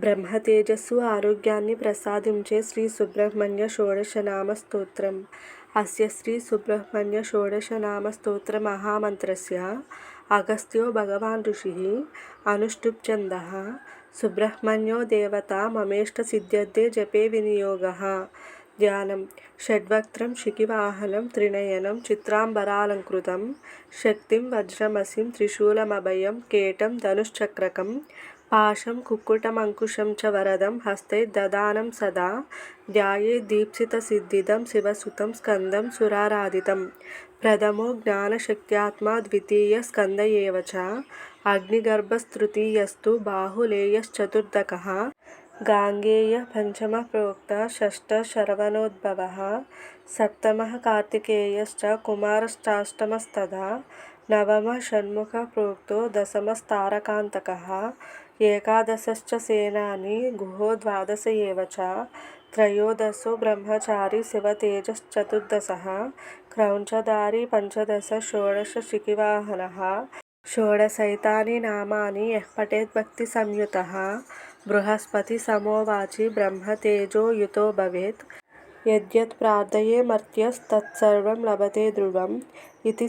బ్రహ్మ తేజస్సు ఆరోగ్యాన్ని ప్రసాదించే శ్రీ సుబ్రహ్మణ్య షోడశనామ స్తోత్రం. అస్య శ్రీ సుబ్రహ్మణ్య షోడశనామ స్తోత్ర మహామంత్రస్య అగస్త్యో భగవాన్ ఋషి అనుష్ఠుప్ఛందः సుబ్రహ్మణ్యో దేవత మమేష్ట సిద్ధ్యర్థే జపే వినియోగ. ధ్యానం. షడ్వక్త్రం శిఖివాహనం త్రినయనం చిత్రాంబరాలంకృతం శక్తిం వజ్రమసిం త్రిశూలమభయం కేటం ధనుశ్చక్రకం పాశం కుక్కుటమంకుశం చ వరదం హస్తైర్దధానం సదా ధ్యాయే ధ్యాయేద్దీప్సితసిద్ధిదం శివసుతం స్కందం సురారాధితం ప్రథమో జ్ఞానశక్త్యాత్మా ద్వితీయ స్కంద ఏవ చ అగ్నిగర్భస్తృతీయస్తు బాహులేయశ్చతుర్థకः గాంగేయ పంచమ ప్రోక్త షష్ట శరవణోద్భవ సప్తమ కార్తికేయశ్చ కుమారశ్చాష్టమస్తథా నవమ షణ్ముఖ ప్రోక్తో దశమస్తారకాంతక ఏకాదశశ్చ సేనాని గుహో ద్వాదశ ఏవ చ త్రయోదశో బ్రహ్మచారి శివతేజశ్చతుర్దశः క్రౌంచధారీ పంచదశ షోడశ శిఖివాహనः షోడశైతాని నామాని యః పఠేద్భక్తిసంయుతः బృహస్పతి సమోవాచి బ్రహ్మ తేజో యుతో భవేత్ యద్యత్ ప్రార్థయేమర్త్యస్తత్సర్వం లభతే ధ్రువం ఇది